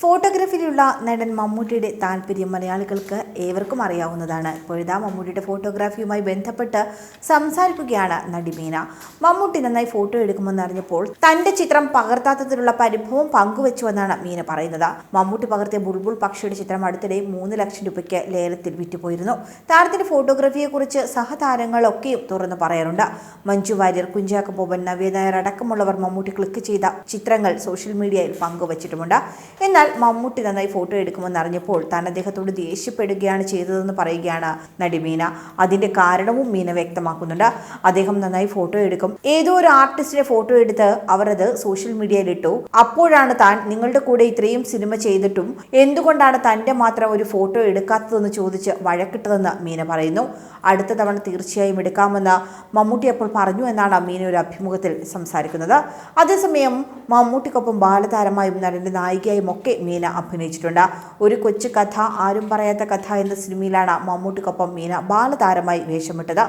ഫോട്ടോഗ്രാഫിയിലുള്ള നടൻ മമ്മൂട്ടിയുടെ താല്പര്യം മലയാളികൾക്ക് ഏവർക്കും അറിയാവുന്നതാണ്. ഇപ്പോഴിതാ മമ്മൂട്ടിയുടെ ഫോട്ടോഗ്രാഫിയുമായി ബന്ധപ്പെട്ട് സംസാരിക്കുകയാണ് നടി മീന. മമ്മൂട്ടി നന്നായി ഫോട്ടോ എടുക്കുമെന്ന് അറിഞ്ഞപ്പോൾ തന്റെ ചിത്രം പകർത്താത്തതിലുള്ള പരിഭവം പങ്കുവെച്ചുവെന്നാണ് മീന പറയുന്നത്. മമ്മൂട്ടി പകർത്തിയ ബുൾബുൾ പക്ഷിയുടെ ചിത്രം അടുത്തിടെ മൂന്ന് ലക്ഷം രൂപയ്ക്ക് ലേലത്തിൽ വിറ്റുപോയിരുന്നു. താരത്തിന്റെ ഫോട്ടോഗ്രാഫിയെക്കുറിച്ച് സഹതാരങ്ങളൊക്കെയും തുറന്നു പറയാറുണ്ട്. മഞ്ജു വാര്യർ കുഞ്ചാക്ക ബോബൻ നവ്യ അടക്കമുള്ളവർ മമ്മൂട്ടി ക്ലിക്ക് ചെയ്ത ചിത്രങ്ങൾ സോഷ്യൽ മീഡിയയിൽ പങ്കുവച്ചിട്ടുമുണ്ട്. എന്നാൽ മമ്മൂട്ടി നന്നായി ഫോട്ടോ എടുക്കുമെന്ന് അറിഞ്ഞപ്പോൾ താൻ അദ്ദേഹത്തോട് ദേഷ്യപ്പെടുകയാണ് ചെയ്തതെന്ന് പറയുകയാണ് നടി മീന. അതിന്റെ കാരണവും മീന വ്യക്തമാക്കുന്നുണ്ട്. അദ്ദേഹം നന്നായി ഫോട്ടോ എടുക്കും. ഏതോ ഒരു ആർട്ടിസ്റ്റിനെ ഫോട്ടോ എടുത്ത് അവർ അത് സോഷ്യൽ മീഡിയയിൽ ഇട്ടു. അപ്പോഴാണ് താൻ നിങ്ങളുടെ കൂടെ ഇത്രയും സിനിമ ചെയ്തിട്ടും എന്തുകൊണ്ടാണ് തന്റെ മാത്രം ഒരു ഫോട്ടോ എടുക്കാത്തതെന്ന് ചോദിച്ച് വഴക്കിട്ടതെന്ന് മീന പറയുന്നു. അടുത്ത തവണ തീർച്ചയായും എടുക്കാമെന്ന് മമ്മൂട്ടി അപ്പോൾ പറഞ്ഞു എന്നാണ് മീന ഒരു അഭിമുഖത്തിൽ സംസാരിക്കുന്നത്. അതേസമയം മമ്മൂട്ടിക്കൊപ്പം ബാലതാരമായും നടന്റെ നായികയായും ഒക്കെ മീന അഭിനയിച്ചിട്ടുണ്ട്. ഒരു കൊച്ചു കഥ ആരും പറയാത്ത കഥ എന്ന സിനിമയിലാണ് മമ്മൂട്ടിക്കൊപ്പം മീന ബാലതാരമായി വേഷമിട്ടത്.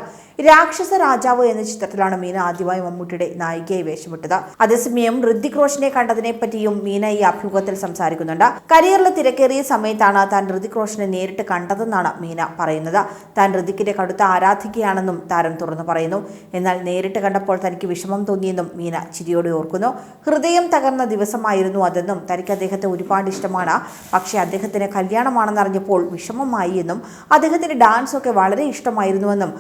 രാക്ഷസ രാജാവ് എന്ന ചിത്രത്തിലാണ് മീന ആദ്യമായി മമ്മൂട്ടിയുടെ നായികയായി വേഷമിട്ടത്. അതേസമയം ഋതിക് റോഷനെ കണ്ടതിനെ പറ്റിയും മീന ഈ അഭിമുഖത്തിൽ സംസാരിക്കുന്നുണ്ട്. കരിയറിലെ തിരക്കേറിയ സമയത്താണ് താൻ ഋതിക് റോഷനെ നേരിട്ട് കണ്ടതെന്നാണ് മീന പറയുന്നത്. താൻ ഋതിക്കിന്റെ കടുത്ത ആരാധികയാണെന്നും താരം തുറന്നു പറയുന്നു. എന്നാൽ നേരിട്ട് കണ്ടപ്പോൾ തനിക്ക് വിഷമം തോന്നിയെന്നും മീന ചിരിയോടെ ഓർക്കുന്നു. ഹൃദയം തകർന്ന ദിവസമായിരുന്നു അതെന്നും തനിക്ക് അദ്ദേഹത്തെ ഒരുപാട് ഇഷ്ടമാണ് പക്ഷേ അദ്ദേഹത്തിന് കല്യാണമാണെന്ന് അറിഞ്ഞപ്പോൾ വിഷമമായി എന്നും അദ്ദേഹത്തിന്റെ ഡാൻസൊക്കെ വളരെ ഇഷ്ടമായിരുന്നുവെന്നും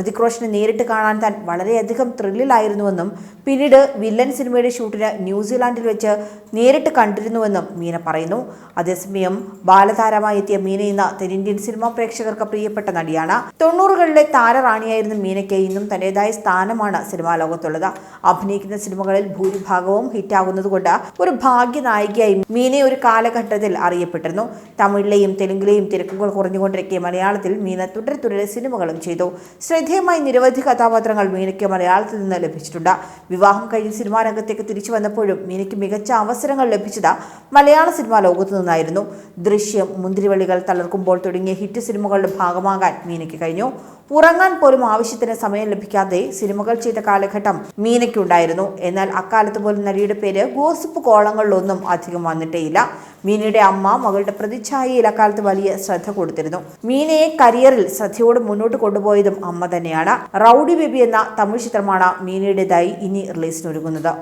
ഋതിക് റോഷനെ നേരിട്ട് കാണാൻ താൻ വളരെയധികം ത്രില്ലിലായിരുന്നുവെന്നും പിന്നീട് വില്ലൻ സിനിമയുടെ ഷൂട്ടിന് ന്യൂസിലാൻഡിൽ വെച്ച് നേരിട്ട് കണ്ടിരുന്നുവെന്നും മീന പറയുന്നു. അതേസമയം ബാലതാരമായി എത്തിയ മീന ഇന്ന് തെന്നിന്ത്യൻ സിനിമാ പ്രേക്ഷകർക്ക് പ്രിയപ്പെട്ട നടിയാണ്. തൊണ്ണൂറുകളിലെ താരറാണിയായിരുന്ന മീനയ്ക്ക് ഇന്നും തന്റേതായ സ്ഥാനമാണ് സിനിമാ ലോകത്തുള്ളത്. അഭിനയിക്കുന്ന സിനിമകളിൽ ഭൂരിഭാഗവും ഹിറ്റാകുന്നതുകൊണ്ട് ഒരു ഭാഗ്യ നായികയായി മീനെ ഒരു കാലഘട്ടത്തിൽ അറിയപ്പെട്ടിരുന്നു. തമിഴിലെയും തെലുങ്കിലെയും തിരക്കുകൾ കുറഞ്ഞുകൊണ്ടിരിക്കെ മലയാളത്തിൽ മീന തുടരെ തുടരെ സിനിമകളും ചെയ്തു. ശ്രദ്ധേയമായി നിരവധി കഥാപാത്രങ്ങൾ മീനയ്ക്ക് മലയാളത്തിൽ നിന്ന് ലഭിച്ചിട്ടുണ്ട്. വിവാഹം കഴിഞ്ഞ് സിനിമാ രംഗത്തേക്ക് തിരിച്ചു വന്നപ്പോഴും മീനയ്ക്ക് മികച്ച അവസരങ്ങൾ ലഭിച്ചത് മലയാള സിനിമാ ലോകത്തു നിന്നായിരുന്നു. ദൃശ്യം മുന്തിരിവള്ളികൾ തളർക്കുമ്പോൾ തുടങ്ങിയ ഹിറ്റ് സിനിമകളുടെ ഭാഗമാകാൻ മീനയ്ക്ക് കഴിഞ്ഞു. ഉറങ്ങാൻ പോലും ആവശ്യത്തിന് സമയം ലഭിക്കാതെ സിനിമകൾ ചെയ്ത കാലഘട്ടം മീനയ്ക്കുണ്ടായിരുന്നു. എന്നാൽ അക്കാലത്ത് പോലും നടിയുടെ പേര് ഗോസിപ്പ് കോളങ്ങളിലൊന്നും അധികം വന്നിട്ടേയില്ല. മീനയുടെ അമ്മ മകളുടെ പ്രതിച്ഛായയിൽ അക്കാലത്ത് വലിയ ശ്രദ്ധ കൊടുത്തിരുന്നു. മീനയെ കരിയറിൽ ശ്രദ്ധയോടെ മുന്നോട്ട് കൊണ്ടുപോയതും അമ്മ തന്നെയാണ്. റൌഡി ബേബി എന്ന തമിഴ് ചിത്രമാണ് മീനയുടേതായി ഇനി റിലീസിനൊരുങ്ങുന്നത്.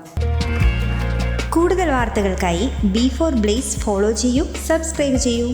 കൂടുതൽ വാർത്തകൾക്കായി ബി ഫോർ ബ്ലേസ് ഫോളോ ചെയ്യൂ സബ്സ്ക്രൈബ് ചെയ്യൂ.